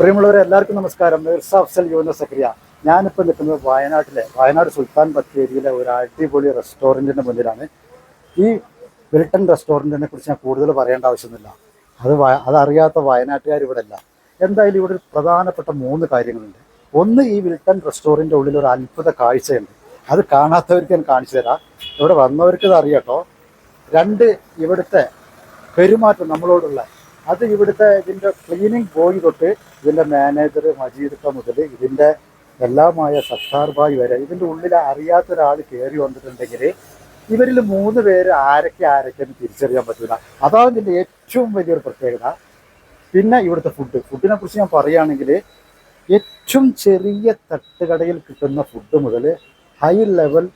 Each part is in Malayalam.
പ്രിയമുള്ളവരെ എല്ലാവർക്കും നമസ്കാരം. മിർസ അഫ്സൽ യുവന സക്രിയ ഞാനിപ്പോൾ നിൽക്കുന്നത് വയനാട്ടിലെ വയനാട് സുൽത്താൻ ബത്തേരിയിലെ ഒരു അടിപൊളി റെസ്റ്റോറന്റിന്റെ മുന്നിലാണ്. ഈ വിൽട്ടൺ റെസ്റ്റോറന്റിനെ കുറിച്ച് ഞാൻ കൂടുതൽ പറയേണ്ട ആവശ്യമൊന്നുമില്ല. അത് അതറിയാത്ത വയനാട്ടുകാർ ഇവിടെ അല്ല. എന്തായാലും ഇവിടെ ഒരു പ്രധാനപ്പെട്ട മൂന്ന് കാര്യങ്ങളുണ്ട്. ഒന്ന് ഈ വിൽട്ടൺ റെസ്റ്റോറന്റിന്റെ ഉള്ളിൽ ഒരു അത്ഭുത കാഴ്ചയുണ്ട്. അത് കാണാത്തവർക്ക് ഞാൻ കാണിച്ചു തരാം. ഇവിടെ വന്നവർക്ക് ഇത് അറിയാട്ടോ രണ്ട് ഇവിടുത്തെ പെരുമാറ്റം നമ്മളോടുള്ള അത് ഇവിടുത്തെ ഇതിന്റെ ക്ലീനിങ് ബോയ് തൊട്ട് ഇതിന്റെ മാനേജർ മജീദ് ഖാൻ മുതൽ ഇതിന്റെ എല്ലാമായ സത്താർ വരെ ഇതിന്റെ ഉള്ളിൽ അറിയാത്ത ഒരാൾ കയറി വന്നിട്ടുണ്ടെങ്കിൽ ഇവരിൽ മൂന്ന് പേര് ആരൊക്കെ ആരൊക്കെ എന്ന് തിരിച്ചറിയാൻ പറ്റില്ല അതാണ് ഇതിന്റെ ഏറ്റവും വലിയൊരു പ്രത്യേകത. പിന്നെ ഇവിടുത്തെ ഫുഡ് ഫുഡിനെ കുറിച്ച് ഞാൻ പറയുകയാണെങ്കിൽ ഏറ്റവും ചെറിയ തട്ടുകടയിൽ കിട്ടുന്ന ഫുഡ് മുതൽ ഹൈ ലെവൽ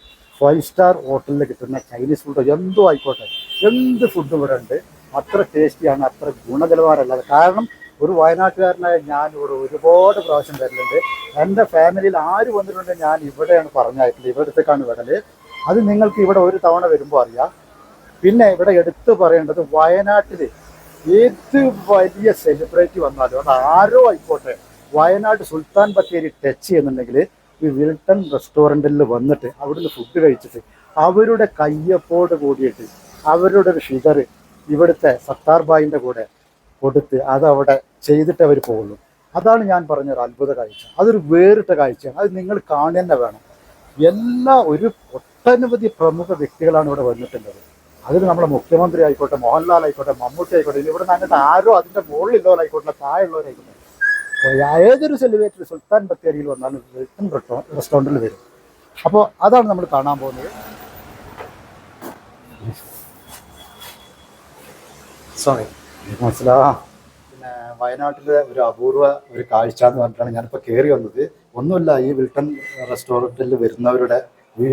ഫൈവ് സ്റ്റാർ ഹോട്ടലിൽ കിട്ടുന്ന ചൈനീസ് ഫുഡ് എന്തോ ആയിക്കോട്ടെ എന്ത് ഫുഡ് ഇവിടെ ഉണ്ട്? അത്ര ടേസ്റ്റിയാണ് അത്ര ഗുണനിലവാരമല്ലാതെ കാരണം ഒരു വയനാട്ടുകാരനായ ഞാൻ ഇവിടെ ഒരുപാട് പ്രാവശ്യം വരലുണ്ട് എന്റെ ഫാമിലിയിൽ ആര് വന്നിട്ടുണ്ട് ഞാൻ ഇവിടെയാണ് പറഞ്ഞായിട്ടുള്ളത് ഇവിടത്തേക്കാണ് വരൽ അത് നിങ്ങൾക്ക് ഇവിടെ ഒരു തവണ വരുമ്പോൾ അറിയാം. പിന്നെ ഇവിടെ എടുത്തു പറയേണ്ടത് വയനാട്ടിൽ ഏത് വലിയ സെലിബ്രിറ്റി വന്നാലും അത് ആരോ ആയിക്കോട്ടെ വയനാട് സുൽത്താൻ ബത്തേരി ടച്ച് ചെയ്യുന്നുണ്ടെങ്കിൽ ഈ വിൽട്ടൺ റെസ്റ്റോറന്റിൽ വന്നിട്ട് അവിടുന്ന് ഫുഡ് കഴിച്ചിട്ട് അവരുടെ കയ്യപ്പോട് കൂടിയിട്ട് അവരുടെ ഒരു ഷുഗർ ഇവിടുത്തെ സത്താർ ബായിന്റെ കൂടെ കൊടുത്ത് അതവിടെ ചെയ്തിട്ട് അവർ പോകുള്ളൂ അതാണ് ഞാൻ പറഞ്ഞ ഒരു അത്ഭുത കാഴ്ച. അതൊരു വേറിട്ട കാഴ്ചയാണ്. അത് നിങ്ങൾ കാണുക വേണം. എല്ലാ ഒരു ഒട്ടനവധി പ്രമുഖ വ്യക്തികളാണ് ഇവിടെ വന്നിട്ടുള്ളത്. അതിൽ നമ്മുടെ മുഖ്യമന്ത്രി ആയിക്കോട്ടെ മോഹൻലാൽ ആയിക്കോട്ടെ മമ്മൂട്ടി ആയിക്കോട്ടെ ഇവിടെ അങ്ങനത്തെ ആരോ അതിന്റെ മുകളിലുള്ളവരായിക്കോട്ടെ താഴെയുള്ളവരായിക്കോട്ടെ. ഏതൊരു സെലിബ്രേറ്ററി സുൽത്താൻ ബത്തേരിയിൽ വന്നാലും റെസ്റ്റോറന്റിൽ വരും. അപ്പോൾ അതാണ് നമ്മൾ കാണാൻ പോകുന്നത്. സോറി മനസ്സിലാ? പിന്നെ വയനാട്ടിലെ ഒരു അപൂർവ ഒരു കാഴ്ച എന്ന് പറഞ്ഞിട്ടാണ് ഞാനിപ്പോൾ കയറി വന്നത്. ഒന്നുമില്ല ഈ വിൽട്ടൺ റെസ്റ്റോറന്റിൽ വരുന്നവരുടെ വി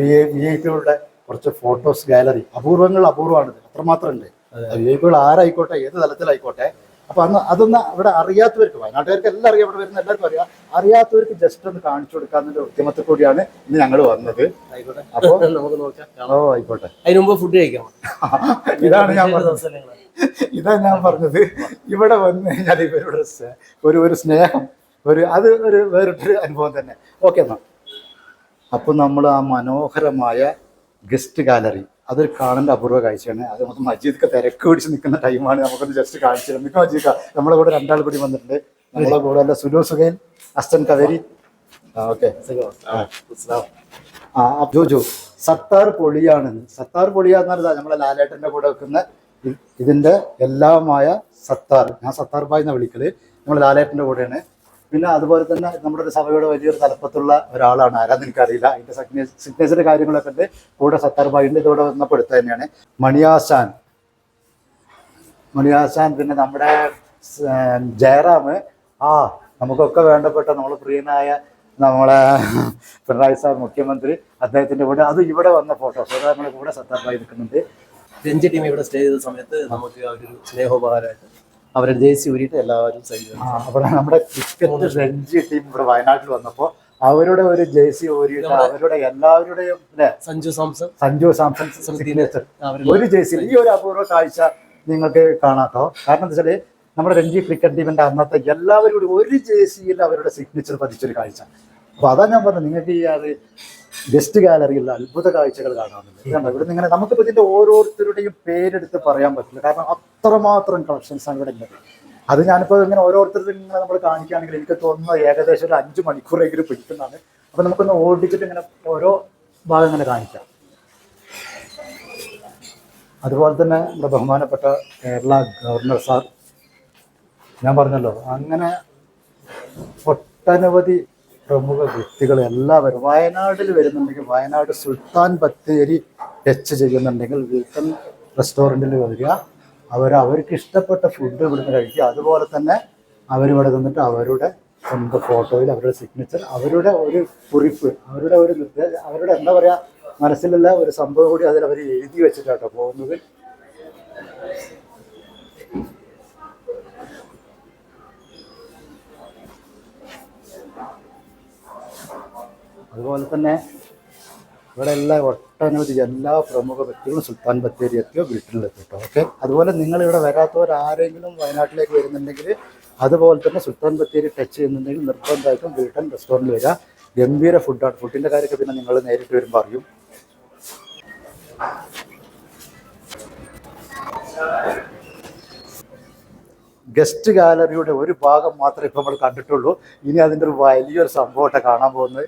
ഐ പികളുടെ കുറച്ച് ഫോട്ടോസ് ഗാലറി അപൂർവങ്ങൾ അപൂർവമാണിത് അത്രമാത്രം ഉണ്ട് വി ഐ പികൾ ആരായിക്കോട്ടെ ഏത് തലത്തിലായിക്കോട്ടെ അപ്പൊ അന്ന് അതൊന്ന് ഇവിടെ അറിയാത്തവർക്ക് വയനാട്ടുകാർക്ക് എല്ലാം അറിയാം ഇവിടെ വരുന്ന എല്ലാവർക്കും അറിയാം. അറിയാത്തവർക്ക് ജസ്റ്റ് ഒന്ന് കാണിച്ചു കൊടുക്കാന്നൊരു ഉദ്യമത്തിൽ കൂടിയാണ് ഇന്ന് ഞങ്ങൾ വന്നത്. ആയിക്കോട്ടെ. അപ്പോ നമുക്ക് നോക്കാം. ഓ ആയിക്കോട്ടെ. അതിന് മുമ്പ് ഫുഡ് കഴിക്കാം. ഇതാണ് ഞാൻ പറഞ്ഞത്. ഇതാണ് ഇതാ ഞാൻ പറഞ്ഞത്. ഇവിടെ വന്നു കഴിഞ്ഞാൽ ഇവരുടെ ഒരു ഒരു സ്നേഹം ഒരു അത് ഒരു വേറിട്ടൊരു അനുഭവം തന്നെ. ഓക്കെ എന്നാ. അപ്പോൾ നമ്മൾ ആ മനോഹരമായ ഗസ്റ്റ് ഗാലറി അതൊരു കാണേണ്ട അപൂർവ കാഴ്ചയാണ്. അത് നമുക്ക് മജീദ് തിരക്ക് പിടിച്ച് നിൽക്കുന്ന ടൈമാണ് നമുക്കൊന്ന് ജസ്റ്റ് കാണിച്ചു നിൽക്കാം മജീദ് നമ്മളെ കൂടെ രണ്ടാൾ കൂടി വന്നിട്ടുണ്ട്. നമ്മളെ കൂടെ അല്ല സുലു സുഹൈൽ അസ്തൻ കവേരി. ഓക്കെ. ആ, ജോജു ആ പൊളിയാണെന്ന് സത്താർ സത്താർ പൊളിയാന്ന് പറഞ്ഞാൽ നമ്മളെ ലാലേട്ടന്റെ കൂടെ വെക്കുന്ന ഇതിന്റെ എല്ലാമായ സത്താർ. ഞാൻ സത്താർ ബായ് എന്നാ വിളിക്കൽ. നമ്മൾ ലാലേട്ടന്റെ കൂടെയാണ്. പിന്നെ അതുപോലെ തന്നെ നമ്മുടെ ഒരു സഭയുടെ വലിയൊരു തലപ്പത്തുള്ള ഒരാളാണ് ആരാന്ന് എനിക്കറിയില്ല. അതിന്റെ സിഗ്നേച്ചർ കാര്യങ്ങളൊക്കെ ഉണ്ട്. കൂടെ സത്താർ ബൈൻഡ് ഉണ്ട്. ഇതോടെ വന്നപ്പോൾ എടുത്തു തന്നെയാണ്. മണിയാസാൻ മണിയാസാൻ പിന്നെ നമ്മുടെ ജയറാം. ആ നമുക്കൊക്കെ വേണ്ടപ്പെട്ട നമ്മൾ പ്രിയനായ നമ്മളെ പിണറായി സാർ മുഖ്യമന്ത്രി അദ്ദേഹത്തിന്റെ കൂടെ അത് ഇവിടെ വന്ന ഫോട്ടോ. നമ്മുടെ കൂടെ സത്താർബായി നിൽക്കുന്നുണ്ട്. രഞ്ജി ടീം ഇവിടെ സ്റ്റേ ചെയ്ത സമയത്ത് നമുക്ക് ഒരു സ്നേഹോപകാരമായിട്ട് അവരുടെ ജേഴ്സി ഊരിയിട്ട് എല്ലാവരും സൈഡ് അപ്പോൾ അവിടെ നമ്മുടെ ക്രിക്കറ്റ് രഞ്ജി ടീം ഇവിടെ വയനാട്ടിൽ വന്നപ്പോൾ അവരുടെ ഒരു ജേഴ്സി ഓരിയിട്ട് അവരുടെ എല്ലാവരുടെയും സഞ്ജു സാംസൺ. സഞ്ജു സാംസൺ ഒരു ജേഴ്സി ഈ ഒരു അപൂർവ കാഴ്ച നിങ്ങൾക്ക് കാണാത്തോ കാരണം എന്താ വെച്ചാൽ നമ്മുടെ രഞ്ജി ക്രിക്കറ്റ് ടീമിന്റെ അന്നത്തെ എല്ലാവരും കൂടി ഒരു ജേഴ്സിയിൽ അവരുടെ സിഗ്നേച്ചർ പതിച്ചൊരു കാഴ്ച. അപ്പൊ അതാ ഞാൻ പറഞ്ഞത് നിങ്ങൾക്ക് ഈ അത് ഗസ്റ്റ് ഗാലറിയിൽ അത്ഭുത കാഴ്ചകൾ കാണാറുണ്ട്. ഇവിടെ ഇങ്ങനെ നമുക്കിപ്പോൾ ഇതിന്റെ ഓരോരുത്തരുടെയും പേരെടുത്ത് പറയാൻ പറ്റില്ല. കാരണം അത്രമാത്രം കളക്ഷൻസ് ആണ് ഇവിടെ ഉള്ളത്. അത് ഞാനിപ്പോ ഇങ്ങനെ ഓരോരുത്തരുടെ ഇങ്ങനെ നമ്മൾ കാണിക്കുകയാണെങ്കിൽ എനിക്ക് തോന്നുന്നത് ഏകദേശം ഒരു അഞ്ച് മണിക്കൂറെങ്കിലും പിടിക്കുന്നതാണ്. അപ്പൊ നമുക്കൊന്ന് ഓടിച്ചിട്ട് ഇങ്ങനെ ഓരോ ഭാഗം ഇങ്ങനെ കാണിക്കാം. അതുപോലെ തന്നെ നമ്മുടെ ബഹുമാനപ്പെട്ട കേരള ഗവർണർ സാർ ഞാൻ പറഞ്ഞല്ലോ അങ്ങനെ ഒട്ടനവധി പ്രമുഖ വ്യക്തികൾ എല്ലാവരും വയനാട്ടിൽ വരുന്നുണ്ടെങ്കിൽ വയനാട് സുൽത്താൻ ബത്തേരി ടച്ച് ചെയ്യുന്നുണ്ടെങ്കിൽ വിൽട്ടൺ റെസ്റ്റോറന്റിൽ വരിക. അവർ അവർക്ക് ഇഷ്ടപ്പെട്ട ഫുഡ് ഇവിടുന്ന് കഴിക്കുക. അതുപോലെ തന്നെ അവരിവിടെ നിന്നിട്ട് അവരുടെ സ്വന്തം ഫോട്ടോയിൽ അവരുടെ സിഗ്നേച്ചർ അവരുടെ ഒരു കുറിപ്പ് അവരുടെ ഒരു നിർദ്ദേശം അവരുടെ എന്താ പറയുക മനസ്സിലുള്ള ഒരു സംഭവം കൂടി അതിൽ അവർ എഴുതി വെച്ചിട്ടാട്ടോ പോകുന്നത്. അതുപോലെ തന്നെ ഇവിടെ എല്ലാ ഒട്ടനവധി എല്ലാ പ്രമുഖ വ്യക്തികളും സുൽത്താൻ ബത്തേരി എത്തിയോ വീട്ടിലെത്തി കേട്ടോ. ഓക്കെ അതുപോലെ നിങ്ങൾ ഇവിടെ വരാത്തവരാരെങ്കിലും വയനാട്ടിലേക്ക് വരുന്നുണ്ടെങ്കിൽ അതുപോലെ തന്നെ സുൽത്താൻ ബത്തേരി ടച്ച് ചെയ്യുന്നുണ്ടെങ്കിൽ നിർബന്ധമായിട്ടും വീട്ടൻ റെസ്റ്റോറന്റിൽ വരിക. ഗംഭീര ഫുഡാണ് ഫുഡിന്റെ കാര്യമൊക്കെ പിന്നെ നിങ്ങൾ നേരിട്ട് വരുമ്പോൾ അറിയും. ഗസ്റ്റ് ഗാലറിയുടെ ഒരു ഭാഗം മാത്രമേ ഇപ്പോൾ നമ്മൾ കണ്ടിട്ടുള്ളൂ. ഇനി അതിന്റെ ഒരു വലിയൊരു സംഭവമായിട്ട് കാണാൻ പോകുന്നത്.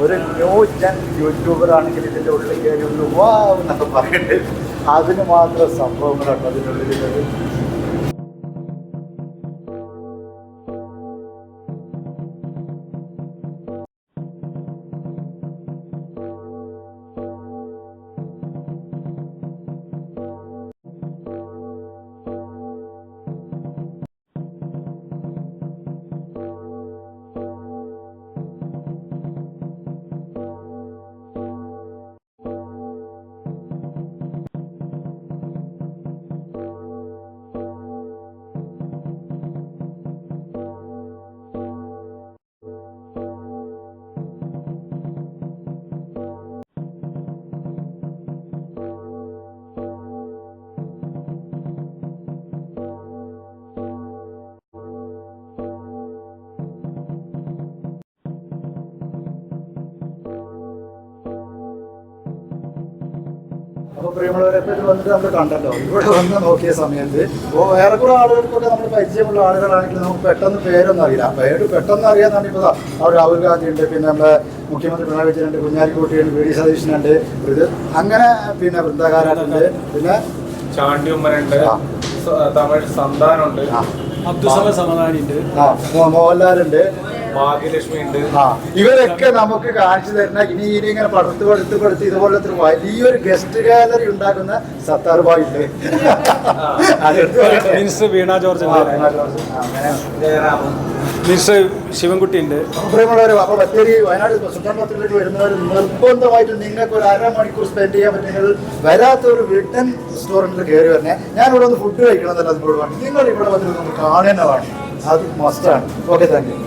ഒരു ന്യൂ ജൻ യൂട്യൂബർ ആണെങ്കിൽ ഇതിന്റെ ഉള്ളിൽ കയറി ഒന്ന് വാ എന്നൊക്കെ പറയട്ടെ അതിന് മാത്രം സംഭവങ്ങളുണ്ട് അതിനുള്ളിൽ അപ്പൊ പ്രിയമുള്ളവരെ ഇപ്പൊ ഇത് വന്നിട്ട് നമ്മൾ കണ്ടല്ലോ. ഇവിടെ വന്ന് നോക്കിയ സമയത്ത് ഇപ്പോൾ വേറെ കുറെ ആളുകൾക്കൊക്കെ നമ്മൾ പരിചയമുള്ള ആളുകളാണെങ്കിൽ നമുക്ക് പെട്ടെന്ന് പേരൊന്നും അറിയില്ല. പേര് പെട്ടെന്ന് അറിയാന്നാണ് ഇപ്പോൾ അവർ അവിടെ രാഹുൽ ഗാന്ധി ഉണ്ട് പിന്നെ നമ്മുടെ മുഖ്യമന്ത്രി പിണറായി വിജയൻ ഉണ്ട് കുഞ്ഞാലിക്കുട്ടിയുണ്ട് വി ഡി സതീശനുണ്ട് ഇത് അങ്ങനെ പിന്നെ വൃന്ദകാരുണ്ട് പിന്നെ ചാണ്ടി ഉമ്മനുണ്ട് ആ. തമിഴ് സന്താനുണ്ട് അബ്ദുസമ സമാധാനിണ്ട് ആ. മോഹൻലാലുണ്ട് ഉണ്ട് ആ ഇവരൊക്കെ നമുക്ക് കാണിച്ചു തരുന്ന ഇനി ഇനി ഇങ്ങനെ പടുത്ത് പടുത്ത് പടുത്ത് ഇതുപോലത്തെ ഒരു വലിയൊരു ഗസ്റ്റ് ഗാലറി ഉണ്ടാക്കുന്ന സത്താർ ബായ് ഉണ്ട്. മീൻസ് വീണ ജോർജ് മീൻസ് ശിവൻകുട്ടി ഉണ്ട്. അഭിപ്രായമുള്ളവർ അപ്പൊ ബത്തേരി വയനാട് സുൽത്താൻ പത്രത്തിലേക്ക് വരുന്നവർ നിർബന്ധമായിട്ട് നിങ്ങൾക്ക് ഒരു അരമണിക്കൂർ സ്പെൻഡ് ചെയ്യാൻ പറ്റുന്നത് വരാത്ത ഒരു വീട്ടൻ റെസ്റ്റോറന്റിൽ കയറി വരണേ. ഞാൻ ഇവിടെ ഒന്ന് ഫുഡ് കഴിക്കണം എന്നല്ല നിങ്ങളോട് പറഞ്ഞു നിങ്ങൾ ഇവിടെ വന്നിട്ട് നമുക്ക് കാണേണ്ടതാണ് അത് മസ്റ്റാണ് ഓക്കെ താങ്ക് യു